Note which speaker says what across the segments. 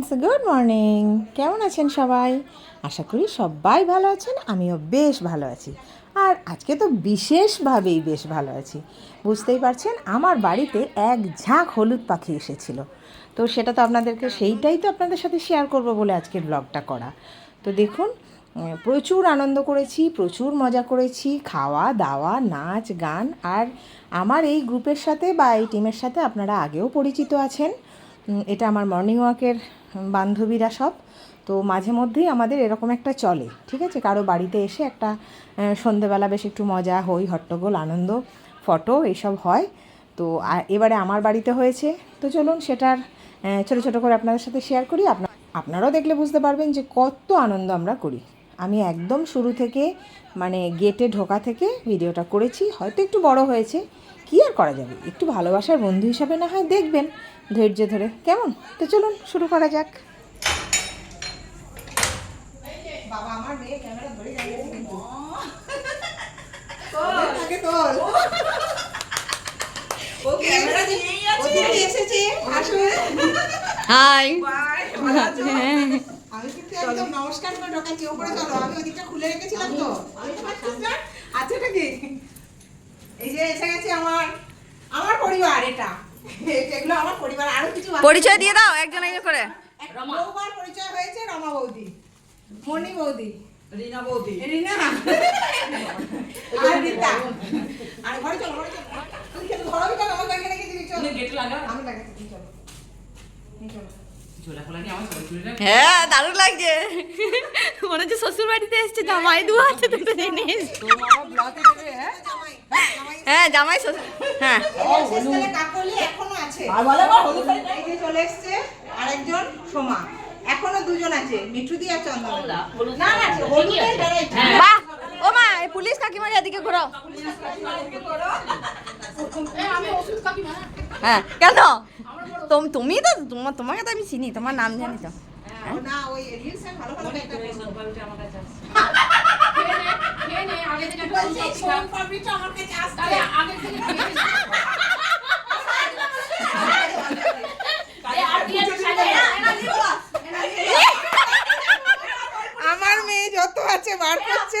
Speaker 1: Friends good morning কেমন আছেন সবাই? আশা করি সবাই ভালো আছেন, আমিও বেশ ভালো আছি। আর আজকে তো বিশেষভাবেই বেশ ভালো আছি। বুঝতেই পারছেন, আমার বাড়িতে এক ঝাঁক হলুদ পাখি এসেছিল। তো সেটা তো আপনাদেরকে সেইটাই তো আপনাদের সাথে শেয়ার করব বলে আজকের ব্লগটা করা। তো দেখুন প্রচুর আনন্দ করেছি, প্রচুর মজা করেছি, খাওয়া, দাওয়া, নাচ, গান, আর আমার এই গ্রুপের সাথে বা এই টিমের সাথে আপনারা আগেও পরিচিত আছেন। এটা আমার মর্নিং ওয়াকের বান্ধবীরা সব। তো মাঝে মধ্যেই আমাদের এরকম একটা চলে, ঠিক আছে? কারও বাড়িতে এসে একটা সন্ধেবেলা বেশ একটু মজা, হই, হট্টগোল, আনন্দ, ফটো এইসব হয়। তো এবারে আমার বাড়িতে হয়েছে। তো চলুন সেটার ছোট ছোট করে আপনাদের সাথে শেয়ার করি। আপনার, আপনারাও দেখলে বুঝতে পারবেন যে কত আনন্দ আমরা করি। আমি একদম শুরু থেকে মানে গেটে ঢোকা থেকে ভিডিওটা করেছি হয়তো একটু বড় হয়েছে। কি আর করা যাবে? একটু ভালোবাসার বন্ধু হিসাবে না হয় দেখবেন ধৈর্য ধরে। কেমন? তো চলুন শুরু করা যাক। বাবা আমার মেয়ে ক্যামেরা ধরে
Speaker 2: হাই
Speaker 1: আমি কিন্তু একদম নমস্কার করে ঢোকাচ্ছি ওপরে চলো আমি ওদিকটা খুলে রেখেছিলাম তো। আচ্ছা কি? এই যে এসে গেছে আমার আমার পরিবার এটা। এগুলো আমার পরিবার আরও কিছু
Speaker 2: পরিচয় দিয়ে দাও একজন একজন করে।
Speaker 1: পরিচয় হয়েছে রমা বৌদি। মণি বৌদি।
Speaker 3: রিনা বৌদি।
Speaker 1: রিনা। আর রীতা আর ঘরে চলো ঘরে চলো। ঘরে চলো।
Speaker 3: গেট লাগা
Speaker 1: আমি লাগাচ্ছি চলো। চলো।
Speaker 2: হ্যাঁ দারুণ লাগছে। মনে হচ্ছে শ্বশুর বাড়িতে এসছে জামাই দু আছে দুটো জিনিস
Speaker 1: জামাই
Speaker 2: হ্যাঁ? জামাই শ্বশুর হ্যাঁ।
Speaker 1: চলে এসছে আরেকজন সোমা। এখনও দুজন আছে মিঠু দি আর চন্দন না না
Speaker 2: বাহ! ও মা পুলিশ কাকিমা এদিকে ঘোরাও। হ্যাঁ কেন? তোম- তুমি তো তোমার তোমাকে তো আমি চিনি তোমার নাম জানি তো।
Speaker 3: আমার
Speaker 1: মেয়ে যত আছে বার করছে।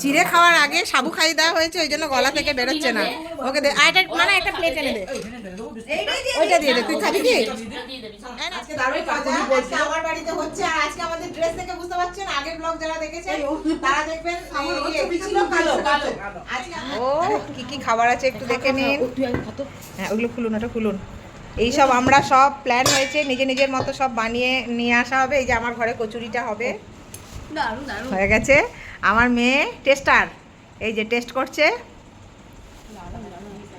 Speaker 1: চিড়ে খাওয়ার আগে সাবু খাই দেওয়া হয়েছে ওই জন্য গলা থেকে বেরোচ্ছে না ওকে দে আর একটা মানে একটা প্লেট এনে দে ওইটা দিয়ে দে তুই খাবি কি আমার বাড়িতে হচ্ছে আর আজকে আমাদের ড্রেস দেখে বুঝতে পারছেন আগের ব্লগ যারা দেখেছেন তারা দেখবেন এই ছিল কালো কালো আজকে ও কি কি খাবার আছে একটু দেখে নিন হ্যাঁ ওগুলো খুলুন ওটা খুলুন এই সব আমরা সব প্ল্যান হয়েছে নিজে নিজের মতো সব বানিয়ে নিয়ে আসা হবে এই যে আমার ঘরে কচুরিটা হবে হয়ে গেছে। আমার মেয়ে টেস্টার এই যে টেস্ট করছে।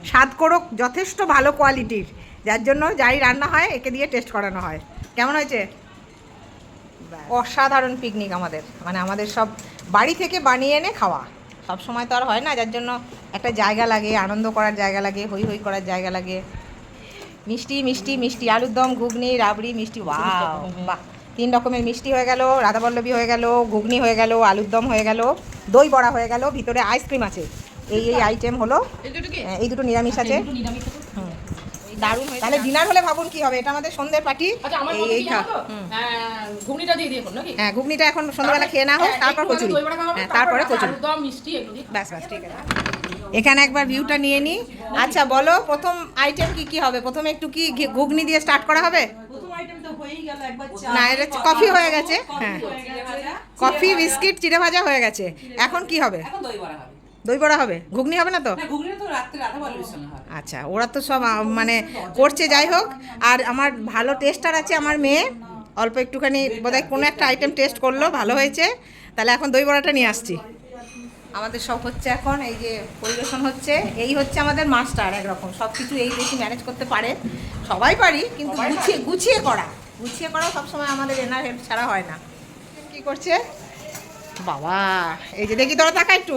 Speaker 1: স্বাদ করুক যথেষ্ট ভালো কোয়ালিটির যার জন্য যাই রান্না হয় একে দিয়ে টেস্ট করানো হয়। কেমন হয়েছে? অসাধারণ পিকনিক আমাদের। মানে আমাদের সব বাড়ি থেকে বানিয়ে এনে খাওয়া। সব সময় তো আর হয় না যার জন্য একটা জায়গা লাগে আনন্দ করার জায়গা লাগে হই হই করার জায়গা লাগে। মিষ্টি মিষ্টি মিষ্টি আলুর দম ঘুগনি রাবড়ি মিষ্টি ওয়াও বাহ। তিন রকমের মিষ্টি হয়ে গেল রাধাবল্লভী হয়ে গেল ঘুগনি হয়ে গেল আলুর দম হয়ে গেল দই বড়া হয়ে গেল ভিতরে আইসক্রিম আছে। এই এই আইটেম হলো হ্যাঁ, এই দুটো নিরামিষ আছে। দারুণ। তাহলে ডিনার হলে ভাবুন কি হবে? এটা আমাদের সন্ধ্যের পার্টি
Speaker 3: আচ্ছা
Speaker 1: এই এই
Speaker 3: হ্যাঁ, ঘুগনিটা দিয়ে দিয়ে নাকি?
Speaker 1: হ্যাঁ ঘুগনিটা এখন সন্ধ্যাবেলা খেয়ে না হোক
Speaker 3: হ্যাঁ,
Speaker 1: তারপর কচুরি। হ্যাঁ
Speaker 3: তারপরে
Speaker 1: কচুরি।
Speaker 3: মিষ্টি
Speaker 1: ব্যাস ব্যাস ঠিক আছে। এখানে একবার ভিউটা নিয়ে নিই আচ্ছা বলো। প্রথম আইটেম কি কি হবে? প্রথমে একটু কি ঘুগনি দিয়ে স্টার্ট করা হবে?
Speaker 3: প্রথম তো হয়েই গেল, একবার চা,
Speaker 1: না এটা কফি হয়ে গেছে হ্যাঁ। কফি বিস্কিট চিড়ে ভাজা হয়ে গেছে। এখন কি হবে?
Speaker 3: এখন দই বড়া হবে।
Speaker 1: দই বড়া হবে? ঘুগনি হবে না তো। আচ্ছা ওরা তো সব মানে করছে যাই হোক। আর আমার ভালো টেস্টার আছে আমার মেয়ে। অল্প একটুখানি বোধহয় কোনো একটা আইটেম টেস্ট করল ভালো হয়েছে। তাহলে এখন দই বড়াটা নিয়ে আসছি। আমাদের সব হচ্ছে এখন এই যে পরিবেশন হচ্ছে এই হচ্ছে আমাদের মাস্টার একরকম। সব কিছু এই বেশি ম্যানেজ করতে পারে। সবাই পারি কিন্তু গুছিয়ে গুছিয়ে করা। গুছিয়ে করা সবসময় আমাদের এনার হেল্প ছাড়া হয় না। কি করছে? বাবা এই যে দেখি তোরা তাকা একটু।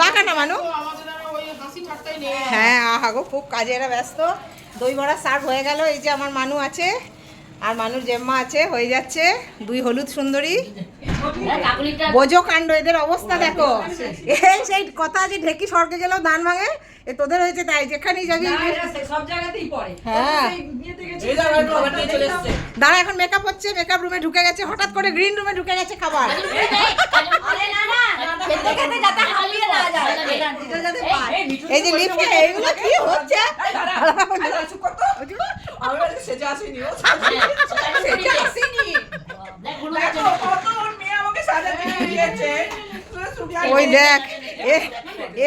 Speaker 1: তাকা না মানু। হ্যাঁ আহা গো খুব কাজে এরা ব্যস্ত। দই বড়া সার্ভ হয়ে গেল এই যে আমার মানু আছে। আর মানুর জেম্মা আছে হয়ে যাচ্ছে। দুই হলুদ সুন্দরী। বোঝো কাণ্ড এদের অবস্থা দেখো। এই সেই কথা যে ঢেকি স্বর্গে গেলেও ধান ভাঙে এ তোদের হয়েছে তাই যেখানেই যাবি।
Speaker 3: সব জায়গাতেই পড়ে।
Speaker 1: হ্যাঁ। দাঁড়া এখন মেকআপ হচ্ছে মেকআপ রুমে ঢুকে গেছে হঠাৎ করে গ্রিন রুমে ঢুকে গেছে খাবার। এই যে লিপকে এইগুলো কি হচ্ছে?
Speaker 3: সেজে আসিনি সেজে আসিনি।
Speaker 1: ওই দেখ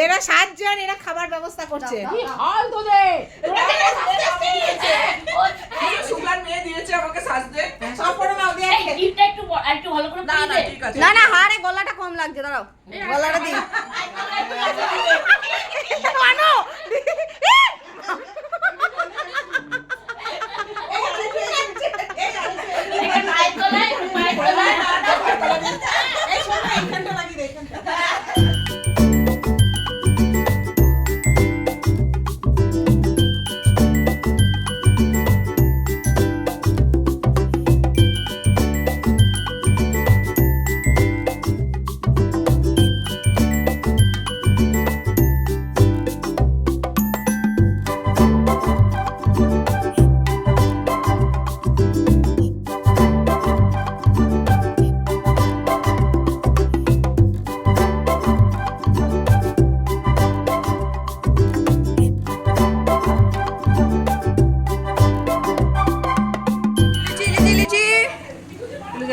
Speaker 1: এরা সাতজন এরা খাবার ব্যবস্থা করছে। দিয়ে
Speaker 3: না না ঠিক আছে।
Speaker 2: না না হারে গলাটা কম লাগছে দাঁড়াও। গলাটা দিই।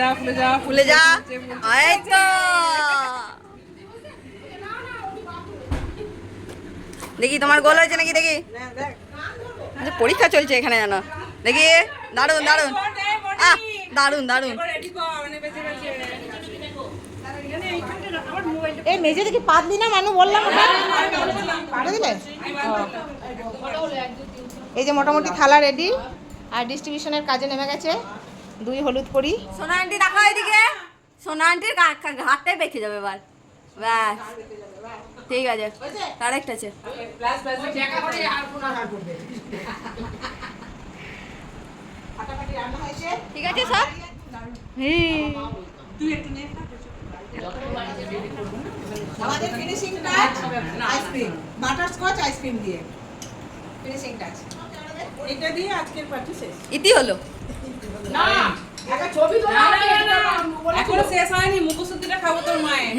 Speaker 3: যা ফুলে যা
Speaker 2: ফুলে যা। এই তো। দেখি তোমার গোল হয়েছে নাকি দেখি? পরীক্ষা চলছে এখানে জানো দেখি দারুণ দারুণ আহ
Speaker 3: দারুণ দারুণ মানে বেঁচে বেঁচে।
Speaker 1: এই মেজে দেখি পাত না মানু বললাম। দিলে? এই যে মোটামুটি থালা রেডি আর ডিস্ট্রিবিউশনের কাজে নেমে গেছে। দুই হলুদ করি
Speaker 2: সোনা আন্টি দেখো এদিকে। সোনা আন্টির ঘাটটাই বেঁকে যাবে এবার। ব্যাস। ঠিক আছে। আছে।
Speaker 1: ফাটাফাটি রান্না হয়েছে
Speaker 2: ঠিক আছে সব?
Speaker 3: তুই একটু নে
Speaker 1: আমাদের finishing touch ice cream butterscotch ice cream দিয়ে। ফিনিশিং টাচ
Speaker 3: এটা দিয়ে আজকের পার্টি শেষ।
Speaker 2: ইতি হলো।
Speaker 3: এখনও শেষ হয়নি মুখশুদ্ধিটা খাব তোর মায়ের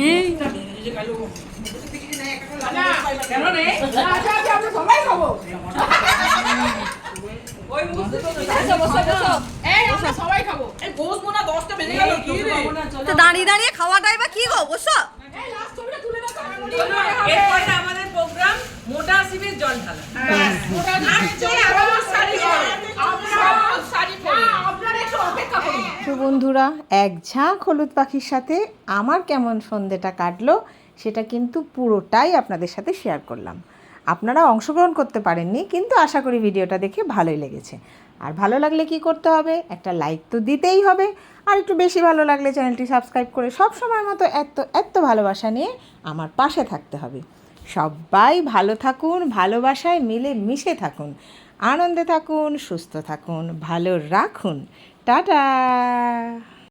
Speaker 3: কেন রে ওই এই বসবো না দশটা বেজে গেল কি রে
Speaker 2: দাঁড়িয়ে দাঁড়িয়ে খাওয়াটাই বা কি গো বসো
Speaker 3: আমাদের প্রোগ্রাম মোটা শিবের জল ঢালা
Speaker 1: তো বন্ধুরা, এক ঝাঁক হলুদ পাখির সাথে আমার কেমন সন্ধেটা কাটলো সেটা কিন্তু পুরোটাই আপনাদের সাথে শেয়ার করলাম। আপনারা অংশগ্রহণ করতে পারেননি, কিন্তু আশা করি ভিডিওটা দেখে ভালোই লেগেছে। আর ভালো লাগলে কি করতে হবে? একটা লাইক তো দিতেই হবে। আর একটু বেশি ভালো লাগলে চ্যানেলটি সাবস্ক্রাইব করে সব সময় মতো এত এত ভালোবাসা নিয়ে আমার পাশে থাকতে হবে। সবাই ভালো থাকুন, ভালোবাসায় মিলে মিশে থাকুন। আনন্দে থাকুন, সুস্থ থাকুন, ভালো রাখুন। টাটা